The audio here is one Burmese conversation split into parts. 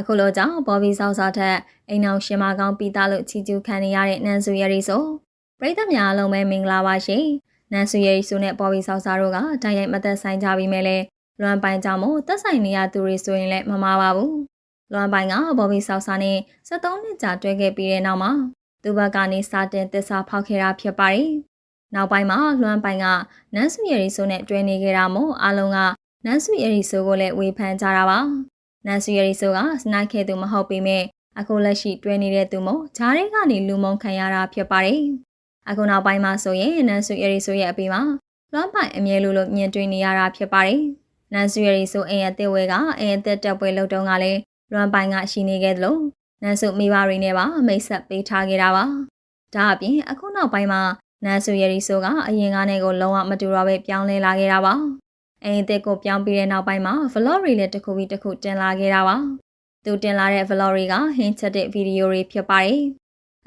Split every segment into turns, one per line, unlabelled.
အခုလိုကြောင့်ဘော်ဘီဆောက်စာထက်အိမ်အောင်ရှင်မကောင်းပြီးသားလို့ချီကျူးခံနေရတဲ့နန်ဆူရရီဆိုပရိသတ်များအလုံးပဲမင်္ဂလာပါရှင်နန်ဆူရရီဆိုနဲ့ဘော်ဘီဆောက်စာတို့ကတိုက်ရိုက်မသက်ဆိုင်ကြပြီးမဲ့လဲလွမ်ပိုင်ကြောင့်မို့သက်ဆိုင်နေရသူတွေဆိုရင်လည်းမမှားပါဘူးလွမ်ပိုင်ကဘော်ဘီဆောက်စာနဲ့73နှစ်ကြာတွဲခဲ့ပြီးတဲ့နောက်မှာသူဘက်ကနေစတင်သစ္စာဖောက်ခဲ့တာဖြစ်ပါတယ်နောက်ပိုင်းမှာလွမ်ပိုင်ကနန်ဆူရရီဆိုနဲ့တွဲနေခဲ့တာမို့အားလုံးကနန်ဆူရရီဆိုကိုလည်းဝေဖန်ကြတာပါ နန်ဆူရရီဆိုကစနိုက်ခဲ့သူမဟုတ်ပေမဲ့အခုလက်ရှိတွဲနေတဲ့သူမို့ဂျားရဲကနေလူမုံခံရတာဖြစ်ပါတယ်အခုနောက်ပိုင်းမှာဆိုရင်နန်ဆူရရီဆိုရဲ့အပြီးမှာလွမ်ပိုင်အမြဲလိုလိုမြင်တွေ့နေရတာဖြစ်ပါတယ်နန်ဆူရရီဆိုအိမ်အသက်ဝဲကအိမ်အသက်တက်ပွဲလုပ်တုန်းကလည်းလွမ်ပိုင်ကရှိနေခဲ့သလိုနန်ဆူမိဘတွေနဲ့ပါမိတ်ဆက်ပေးထားခဲ့တာပါဒါအပြင်အခုနောက်ပိုင်းမှာနန်ဆူရရီဆိုကအရင်ကနေကိုလုံးဝမတူတော့ပဲပြောင်းလဲလာခဲ့တာပါ အိမ်အသက်ကိုပြောင်းပြီးတဲ့နောက်ပိုင်းမှာ vlog တွေလည်းတစ်ခုပြီးတစ်ခုတင်လာခဲ့တာပါသူတင်လာတဲ့ vlog တွေကဟင်းချက်တဲ့ဗီဒီယိုတွေဖြစ်ပါတယ်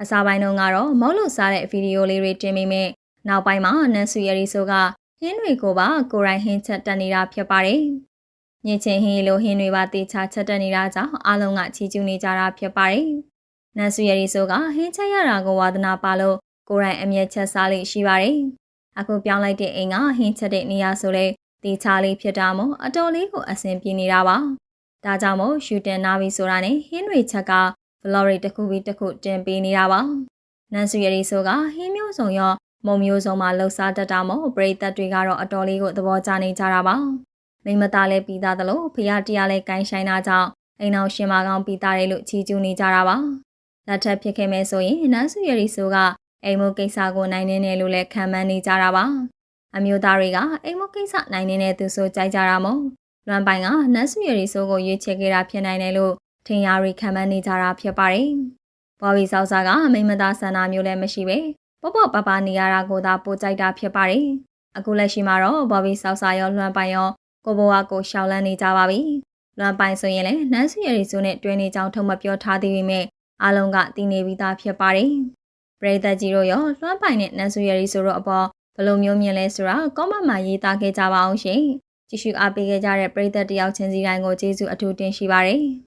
အစားပိုင်းတုန်းကတော့မောက်လို့စားတဲ့ဗီဒီယိုလေးတွေတင်မိမဲ့နောက်ပိုင်းမှာနန်ဆူရရီဆိုကဟင်းတွေကိုပါကိုရိုင်းဟင်းချက်တက်နေတာဖြစ်ပါတယ်။ညင်ချင်းဟင်းလိုဟင်းတွေပါတေချာချက်တက်နေတာကြောင့်အားလုံးကချီးကျူးနေကြတာဖြစ်ပါတယ်။နန်ဆူရရီဆိုကဟင်းချက်ရတာကိုဝါသနာပါလို့ကိုရိုင်းအမျက်ချက်စားလေးရှိပါတယ်။အခုပြောင်းလိုက်တဲ့အိမ်ကဟင်းချက်တဲ့နေရာဆိုလေ တေချာလေးဖြစ်တာမို့အတော်လေးကိုအဆင်ပြေနေတာပါ။ဒါကြောင့်မို့ရှူတင်နာပြီဆိုတာနဲ့ဟင်းတွေချက်ကဘလော်ရီတစ်ခုပြီးတစ်ခုတင်ပေးနေတာပါ။နန်ဆူရရီဆိုကဟင်းမျိုးစုံရောမုံမျိုးစုံမှာလှုပ်ရှားတတ်တာမို့ပရိသတ်တွေကတော့အတော်လေးကိုသဘောကျနေကြတာပါမိမသားလည်းပြီးသားသလိုဖះတရားလည်းကိုင်းဆိုင်တာကြောင့်အိမ်အောင်ရှင်မကောင်းပြီးသားတယ်လို့ချီးကျူးနေကြတာပါလက်ထပ်ဖြစ်ခဲ့မယ်ဆိုရင်နန်းစုရရီဆိုကအိမ်မိုးကိစ္စကိုနိုင်နေတယ်လို့လည်းခံမှန်းနေကြတာပါ အမျိုးသားတွေကအိမ်မိုးကိစ္စနိုင်နေတဲ့သူဆိုကြိုက်ကြတာမို့လွမ်ပိုင်ကနန်းစုရရီဆိုကိုရွေးချယ်ခဲ့တာဖြစ်နိုင်တယ်လို့ထင်ရရီခံမှန်းနေကြတာဖြစ်ပါတယ်ဘော်ဘီဆောက်စာကမိမသားဆန္ဒမျိုးလည်းမရှိပဲပေါ့ပေါ့ပပနေရတာကိုသာပိုကြိုက်တာဖြစ်ပါတယ်။အခုလက်ရှိမှာတော့ဘော်ဘီဆောက်စာရောလွှမ်းပိုင်ရောကိုဘဝကိုရှောက်လန်းနေကြပါပြီ။လွှမ်းပိုင်ဆိုရင်လည်းနန်းစီရရီဆိုနဲ့တွဲနေကြောင်းထုံမပြောထားသေးပေမဲ့အားလုံးကသိနေပြီးသားဖြစ်ပါတယ်။ပရိသတ်ကြီးတို့ရောလွှမ်းပိုင်နဲ့နန်းစီရရီဆိုတော့အပေါ် ဘယ်လိုမျိုးမြင်လဲဆိုတာကောမန့်မှာရေးသားခဲ့ကြပါအောင်ရှင်။ကြည့်ရှုအားပေးခဲ့ကြတဲ့ပရိသတ်တယောက်ချင်းစီတိုင်းကိုကျေးဇူးအထူးတင်ရှိပါတယ်။